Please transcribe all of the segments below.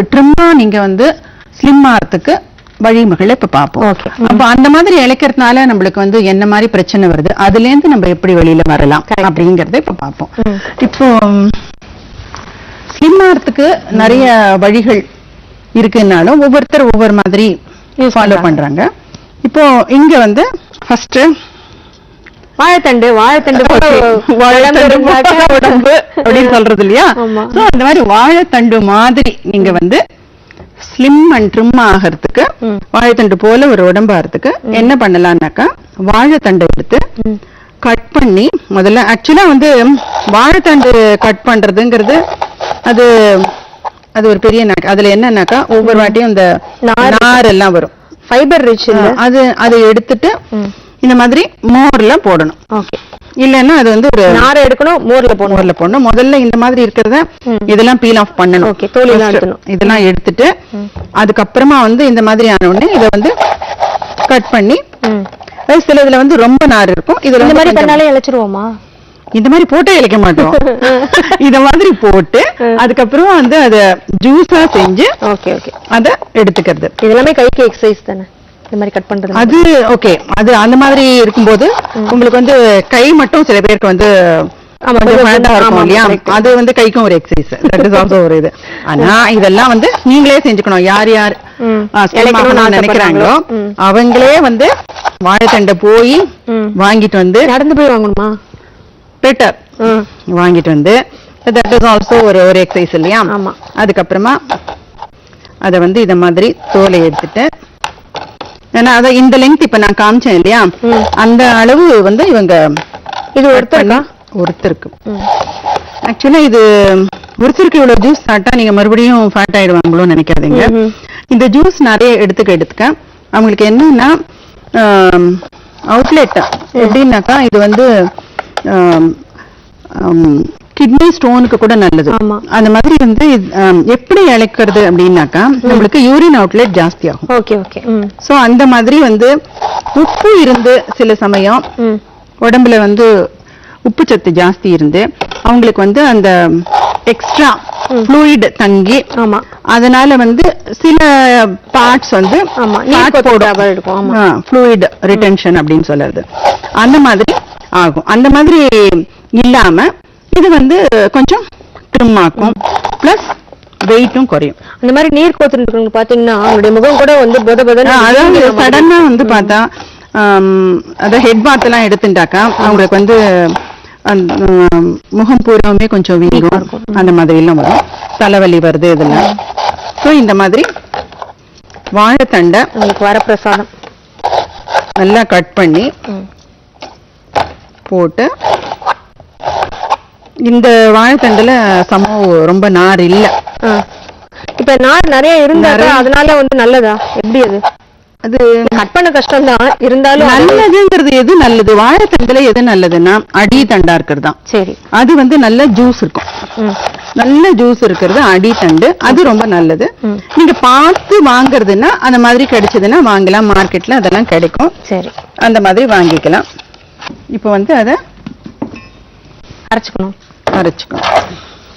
ட்ரிம்மா நீங்க வந்து ஸ்லிம் ஆகிறதுக்கு வழிமுறைகளை இப்ப பார்ப்போம். அப்ப அந்த மாதிரி இழைக்கிறதுனால நம்மளுக்கு வந்து என்ன மாதிரி பிரச்சனை வருது அதுல இருந்து நம்ம எப்படி வெளியில வரலாம். அப்படிங்கறத இப்ப பார்ப்போம். இப்போ ஸ்லிம் ஆகிறதுக்கு நிறைய வழிகள் இருக்குன்னாலும் ஒவ்வொருத்தர் ஒவ்வொரு மாதிரி ஃபாலோ. பண்றாங்க இப்போ இங்க வந்து ஃபர்ஸ்ட் வாழைத்தண்டு வாழைத்தண்டு உடம்பு அப்படின்னு சொல்றது இல்லையா. சோ அந்த மாதிரி வாழைத்தண்டு மாதிரி நீங்க வந்து ஸ்லிம் அண்ட் ட்ரிம் ஆகிறதுக்கு. வாழைத்தண்டு போல ஒரு உடம்பு ஆகிறதுக்கு என்ன பண்ணலாம்னாக்கா வாழைத்தண்டை எடுத்து. கட் பண்ணி முதல்ல ஆக்சுவலா வந்து வாழைத்தண்டு கட் பண்றதுங்கிறது அது அது ஒரு பெரிய நாக்கு அதுல என்னன்னாக்கா ஒவ்வொரு வாட்டியும் இந்த நார் எல்லாம் வரும் ஃபைபர் ரிச் அது அதை எடுத்துட்டு. இந்த மாதிரி மோர்ல போடணும். ஓகே இல்லைன்னா அது வந்து ஒரு நாரை எடுக்கணும் மோர்ல போடணும். மோர்ல போடணும். முதல்ல இந்த மாதிரி இருக்கிறத. இதெல்லாம் பீல் ஆஃப் பண்ணணும். தோலெல்லாம் First எடுத்துடணும். இதெல்லாம் எடுத்துட்டு அதுக்கப்புறமா வந்து இந்த மாதிரி ஆன உடனே இதை வந்து கட் பண்ணி சில இதுல வந்து ரொம்ப நார் இருக்கும். இதுல இந்த மாதிரி பண்ணாலே இழைச்சிருவோமா? இந்த மாதிரி போட்டே இழைக்க மாட்டோம். இத மாதிரி போட்டு அதுக்கப்புறம் வந்து அத ஜூஸா செஞ்சு ஓகே ஓகே அத எடுத்துக்கிறது. இது எல்லாமே கைக்கு எக்ஸசைஸ் தானே? இந்த மாதிரி கட் பண்றது அது ஓகே அது அந்த மாதிரி இருக்கும்போது உங்களுக்கு வந்து கை மட்டும் சில பேருக்கு வந்து. அது வந்து கைக்கும் ஒரு எக்ஸசைஸ் தட் இஸ் ஆல்சோ ஒரு இது. ஆனா இதெல்லாம் வந்து நீங்களே செஞ்சுக்கணும். யார் யார் நினைக்கிறாங்களோ. அவங்களே வந்து வாழைத்தண்டை போய். வாங்கிட்டு வந்து நடந்து போய் வாங்கணுமா? ம். வாங்கிட்டு வந்து தட் இஸ் ஆல்சோ ஒரு ஒரு எக்ஸசைஸ் இல்லையா? ஆமா. அதுக்கப்புறமா அத வந்து இத மாதிரி தோலை எடுத்துட்டு ஏன்னா அத இந்த லெங்த் இப்ப நான் காமிச்சேன் இல்லையா. அந்த அளவு வந்து இவங்க இது ஒருத்தருக்கா? ஒருத்தருக்கு. ஆக்சுவலா இது ஒருத்தருக்கு இவ்வளவு ஜூஸ் சாப்பிட்டா நீங்க மறுபடியும் ஃபேட் ஆயிடுவாங்களோன்னு நினைக்காதீங்க. இந்த ஜூஸ் நிறைய எடுத்துக்க எடுத்துக்க. அவங்களுக்கு என்னன்னா அவுட்லெட் எப்படின்னாக்கா இது வந்து கிட்னி ஸ்டோனுக்கு கூட நல்லது. அந்த மாதிரி வந்து எப்படி இழைக்கிறது அப்படின்னாக்கா நம்மளுக்கு யூரின் அவுட்லெட் ஜாஸ்தி ஆகும் ஓகே. ஓகே சோ அந்த மாதிரி வந்து உப்பு இருந்து சில சமயம் உடம்புல வந்து உப்பு சத்து ஜாஸ்தி இருந்து அவங்களுக்கு வந்து அந்த எக்ஸ்ட்ரா ஃப்ளூயிட் தங்கி ஆமா. அதனால வந்து சில பார்ட்ஸ் வந்து. ஃப்ளூயிட் ரிட்டென்ஷன் அப்படின்னு சொல்றது அந்த மாதிரி ஆகும். அந்த மாதிரி இல்லாம இது வந்து கொஞ்சம் ட்ரிம் ஆக்கும் பிளஸ் வெயிட்டும் குறையும். அந்த மாதிரி நீர் கோத்துட்டு பாத்தீங்கன்னா அவங்களுடைய முகம் கூட வந்து பொத பொதன்னு ஆ, அதாவது. சடனா வந்து பார்த்தா ஆம், அத ஹெட் பாத் எல்லாம் எடுத்துட்டாக்கா அவங்களுக்கு வந்து முகம் பூராவுமே கொஞ்சம் வீங்கும். அந்த மாதிரி எல்லாம் வரும். தலைவலி வருது இதெல்லாம். ஸோ இந்த மாதிரி வாழைத்தண்டை உங்களுக்கு வரப்பிரசாதம் நல்லா கட் பண்ணி. போட்டு இந்த வாழைத்தண்டுல சமம் ரொம்ப நார் இல்ல. இப்ப நார் நிறைய இருந்தா அதனால வந்து நல்லதா? எப்படி அது? அது கட் பண்ண கஷ்டம் தான் இருந்தாலும் நல்லதுங்கிறது எது நல்லது? வாழைத்தண்டுல எது நல்லதுன்னா அடி தண்டா இருக்கிறது? தான் சரி. அது வந்து நல்ல ஜூஸ் இருக்கும். நல்ல ஜூஸ் இருக்கிறது அடித்தண்டு அது ரொம்ப நல்லது. நீங்க பார்த்து வாங்குறதுன்னா அந்த மாதிரி கிடைச்சதுன்னா வாங்கலாம். மார்க்கெட்ல அதெல்லாம் கிடைக்கும். சரி. அந்த மாதிரி வாங்கிக்கலாம். இப்போ வந்து அதை அரைச்சுக்கணும். அரைச்சுக்கணும்.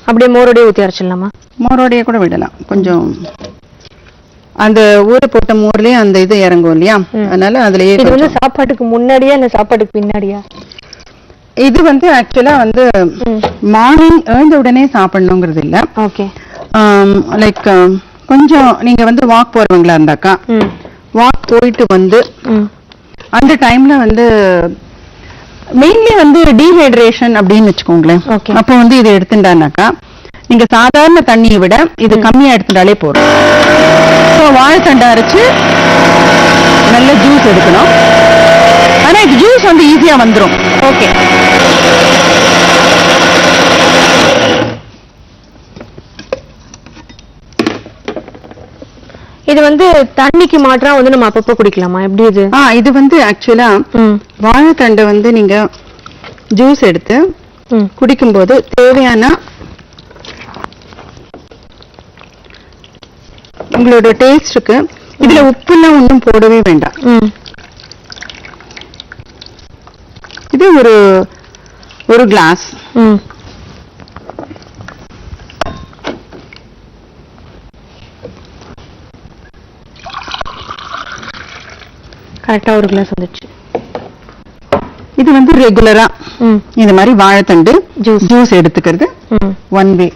அப்படியே மோரோடய ஊத்தி அரைச்சிடலாமா? மோரோடைய கூட விடலாம். கொஞ்சம் அந்த ஊற போட்ட மோர்லயே அந்த இது இறங்கும் இல்லையா? அதனால அதுலயே இது வந்து சாப்பாட்டுக்கு முன்னாடியா இல்ல சாப்பாட்டுக்கு பின்னாடியா? இது வந்து ஆக்சுவலா வந்து. மார்னிங் எழுந்த உடனே சாப்பிடணுங்கிறது இல்ல. ஓகே. லைக் கொஞ்சம் நீங்க வந்து வாக் போறவங்களா இருந்தாக்கா வாக் போயிட்டு வந்து அந்த டைம்ல வந்து மெயின்லி வந்து டீஹைட்ரேஷன் அப்படின்னு வச்சுக்கோங்களேன். அப்போ வந்து இது எடுத்துட்டானாக்கா நீங்க சாதாரண தண்ணியை விட இது கம்மியா எடுத்துட்டாலே போதும். ஸோ வாழைத்தண்டை அரைச்சு நல்ல ஜூஸ் எடுக்கணும். ஆனா இது ஜூஸ் வந்து ஈஸியா வந்துரும். ஓகே இது வந்து தண்ணிக்கு மாற்றா வந்து நம்ம அப்பப்போ குடிக்கலாமா? எப்படி இது? ஆ இது வந்து ஆக்சுவலா வாழைத்தண்டை வந்து நீங்க ஜூஸ் எடுத்து குடிக்கும்போது தேவையான உங்களோட டேஸ்டுக்கு இதுல உப்புலாம் ஒன்றும் போடவே வேண்டாம். இது ஒரு ஒரு கிளாஸ் கரெக்டா ஒரு கிளாஸ் வந்துச்சு இது வந்து ரெகுலரா இந்த மாதிரி வாழைத்தண்டு. ஜூஸ் எடுத்துக்கிறது ஒன் வே